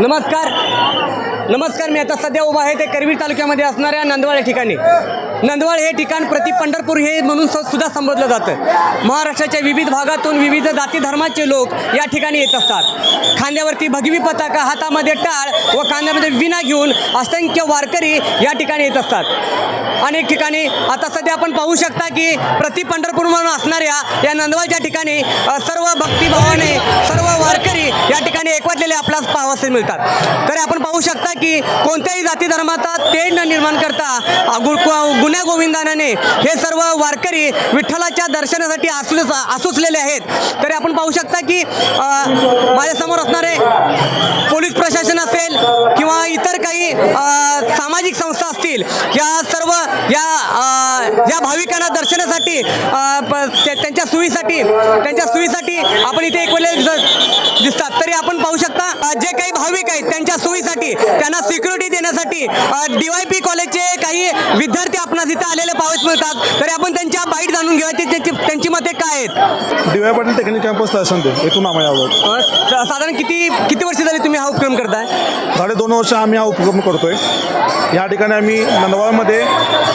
नमस्कार. नमस्कार मी आता सध्या उभा आहे ते करवीर तालुक्यामध्ये असणाऱ्या नंदवाळ या ठिकाणी. नंदवाळ हे ठिकाण प्रति पंढरपूर हे म्हणून सुद्धा संबोधलं जातं. महाराष्ट्राच्या विविध भागातून विविध जाती धर्माचे लोक या ठिकाणी येत असतात. खांद्यावरती भगवी पताका हातामध्ये टाळ व खांद्यामध्ये विना घेऊन असंख्य वारकरी या ठिकाणी येत असतात. अनेक ठिकाणी आता सध्या आपण पाहू शकता की प्रति पंढरपूर म्हणून असणाऱ्या या नंदवाळच्या ठिकाणी सर्व भक्तिभाव एकवटलेले आपल्यास पावासे मिळतात. तर आपण पाहू शकता की कोणत्याही जाती धर्माचा तेढ न निर्माण करता अ, गु- गु- गुण्या गोविंदानाने हे सर्व वारकरी विठ्ठलाच्या दर्शनासाठी आसुस आसुसलेले आहेत. तरी आपण पाहू शकता की माझ्यासमोर असणारे पोलीस प्रशासन असेल किंवा इतर काही सामाजिक संस्था असतील या सर्व या या भाविकांना दर्शनासाठी त्यांच्या सोयीसाठी त्यांच्या सोयीसाठी आपण इथे एक वेळेला दिस- दिसतात. तरी आपण पाहू शकता जे काही भाविक आहेत त्यांच्या सोयीसाठी त्यांना सिक्युरिटी देण्यासाठी डी वाय पी कॉलेजचे काही विद्यार्थी आपणास इथे आलेले पाहावयास मिळतात. तरी आपण त्यांच्या बाईट जाणून घेऊया ते त्यांची त्यांची मते काय आहेत? D Y Patil technic campus इथून आम्ही आहोत अ, स- साधारण किती किती वर्ष झाली तुम्ही हा उपक्रम करताय? साडे दोन वर्ष आम्ही हा उपक्रम करतोय. या ठिकाणी आम्ही नंदवाळमध्ये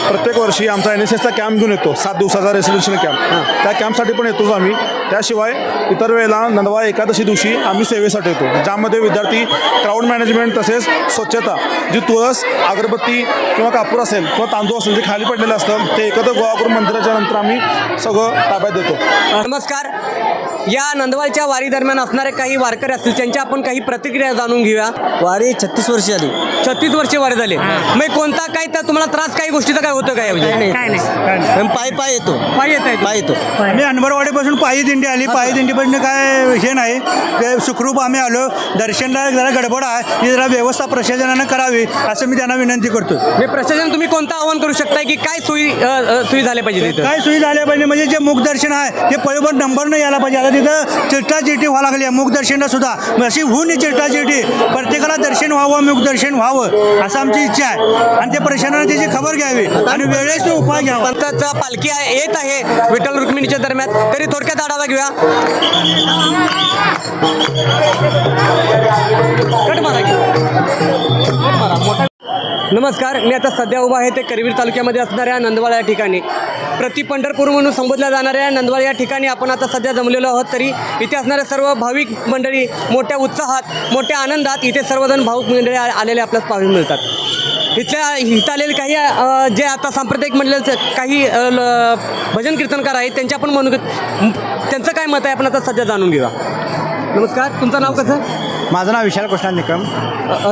प्रत्येक वर्षी आमचा एन एस एसचा कॅम्प घेऊन येतो. सात दिवसाचा रेसिडेन्शियल कॅम्प त्या कॅम्पसाठी पण येतोच आम्ही. त्याशिवाय इतर वेळेला नंदवाळ एकादशी दिवशी आम्ही सेवेसाठी येतो. ज्यामध्ये विद्यार्थी क्राऊड मॅनेजमेंट तसेच स्वच्छता जी तुळस अगरबत्ती किंवा कापूर असेल किंवा तांदूळ असेल जे खाली पडलेलं असतं ते एकत्र गोळा करून मंदिराच्या नंतर आम्ही सगळं ताब्यात देतो. नमस्कार. या नंदवालच्या वारी दरम्यान असणारे काही वारकरी असतील त्यांच्या आपण काही प्रतिक्रिया जाणून घेऊया. वारी छत्तीस वर्ष झाली छत्तीस वर्षे वारी झाले. मग कोणता काही तर तुम्हाला त्रास काही गोष्टीचा काय होतं काय म्हणजे? काय नाही पाय पाय येतो. पाय येत आहे पाय येतो. मी अनवरवाडीपासून पायी दिंडी आली. पायी दिंडीपासून काय हे नाही. ते सुखरूप आम्ही आलो. दर्शनला जरा गडबड आहे. ही जरा व्यवस्था प्रशासनानं करावी असं मी त्यांना विनंती करतो. मी प्रशासन तुम्ही कोणतं आव्हान करू शकताय की काय सोयी अ, अ, सोयी झाल्या पाहिजे तिथं? काय सोयी झाल्या पाहिजे म्हणजे जे मुखदर्शन आहे ते पळीवर नंबर नाही यायला पाहिजे. आता तिथं चिट्टा चिट्टी व्हावं लागली आहे. मुखदर्शनला सुद्धा. अशी होऊ नये चिट्टा चिट्टी प्रत्येकाला दर्शन व्हावं मुखदर्शन व्हावं असं आमची इच्छा आहे. आणि ते प्रशासनाने त्याची खबर घ्यावी आणि वेळेस उपाय घ्यावा. पंथाचा पालखी आहे येत आहे विठ्ठल रुक्मिणीच्या दरम्यान. तरी थोडक्यात आढावा घेऊया. कट मारा नमस्कार मी आता सध्या उभा आहे ते करवीर तालुक्यामध्ये असणाऱ्या नंदवाळ या ठिकाणी. प्रति पंढरपूर म्हणून संबोधल्या जाणाऱ्या नंदवाळ या ठिकाणी आपण आता सध्या जमलेलो आहोत. तरी इथे असणाऱ्या सर्व भाविक मंडळी मोठ्या उत्साहात मोठ्या आनंदात इथे सर्वजण भाविक मंडळी आलेले आपल्याला पाहायला मिळतात. इथल्या इथं आलेले काही जे आता सांप्रदायिक मंडळाचे काही ल- भजन कीर्तनकार आहेत त्यांच्या आपण म्हणून त्यांचं काय मत आहे? आपण आता सध्या जाणून घेऊया. नमस्कार तुमचं नाव कसं? माझं नाव विशाल कृष्णा निकम.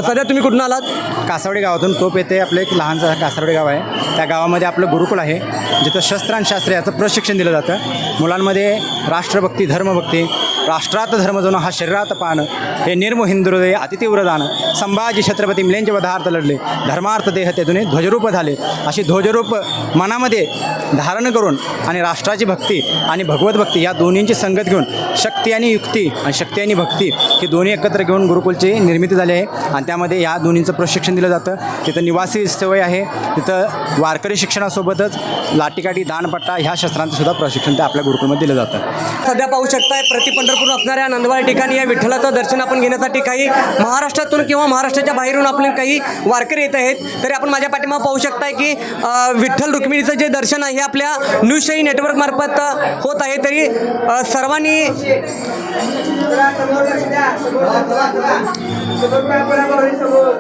सध्या तुम्ही कुठून आलात? कासावडी गावातून तोप येथे आपलं एक लहानचं कासावडी गाव आहे. त्या गावामध्ये आपलं गुरुकुल आहे जिथं शस्त्र आणि शास्त्र याचं प्रशिक्षण दिलं जातं. मुलांमध्ये राष्ट्रभक्ती धर्मभक्ती राष्ट्रात धर्म जणू हा शरीरात पाहणं हे निर्मो हिंदुहृदय अतितीव्र दान संभाजी छत्रपती मिलेंचे वधार्थ लढले धर्मार्थ देह ते दोन्ही ध्वजरूप झाले. अशी ध्वजरूप मनामध्ये धारण करून आणि राष्ट्राची भक्ती आणि भगवत भक्ती या दोन्हींची संगत घेऊन शक्ती आणि युक्ती आणि शक्ती आणि भक्ती ही दोन्ही एकत्र घेऊन गुरुकुलची निर्मिती झाली आहे. आणि त्यामध्ये या दोन्हींचं प्रशिक्षण दिलं जातं. तिथं निवासी सवय आहे. तिथं वारकरी शिक्षणासोबतच लाटीकाठी दानपट्टा ह्या शस्त्रांचं सुद्धा प्रशिक्षण ते आपल्या गुरुकुलमध्ये दिलं जातं. सध्या पाहू शकताय प्रतिपंढरपूर असणाऱ्या नंदवाळ ठिकाणी या विठ्ठलाचं दर्शन आपण घेण्यासाठी काही महाराष्ट्रातून किंवा महाराष्ट्राच्या बाहेरून आपले काही वारकरी येत आहेत. तरी आपण माझ्या पाठीमा पाहू शकताय की विठ्ठल रुक्मिणीचं जे दर्शन आहे हे आपल्या न्यूजशाही नेटवर्कमार्फत होत आहे. तरी सर्वांनी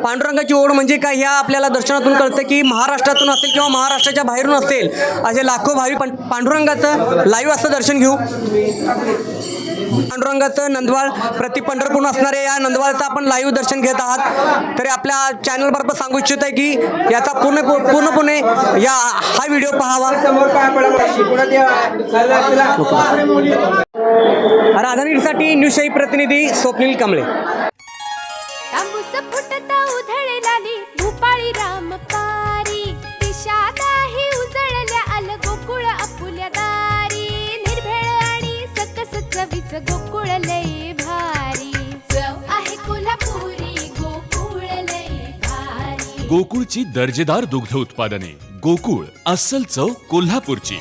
पांडुरंगाची ओढ म्हणजे काय? ह्या आपल्याला दर्शनातून कळतं की महाराष्ट्रातून असेल किंवा महाराष्ट्राच्या बाहेरून असेल असे लाखो भावी पांडुरंगाचं लाईव्ह असं दर्शन घेऊ. पांडुरंगाचं नंदवाळ प्रति पंढरपूर असणारे या नंदवाळचं आपण लाईव्ह दर्शन घेत आहात. तरी आपल्या चॅनलमार्फत सांगू इच्छित आहे की याचा पूर्ण पूर्णपणे या हा व्हिडिओ पाहावा. राधानगरीसाठी न्यूजशाही प्रतिनिधी स्वप्नील भारी. गोकुळची दर्जेदार दुग्ध उत्पादने. गोकुळ अस्सल चव कोल्हापूरची.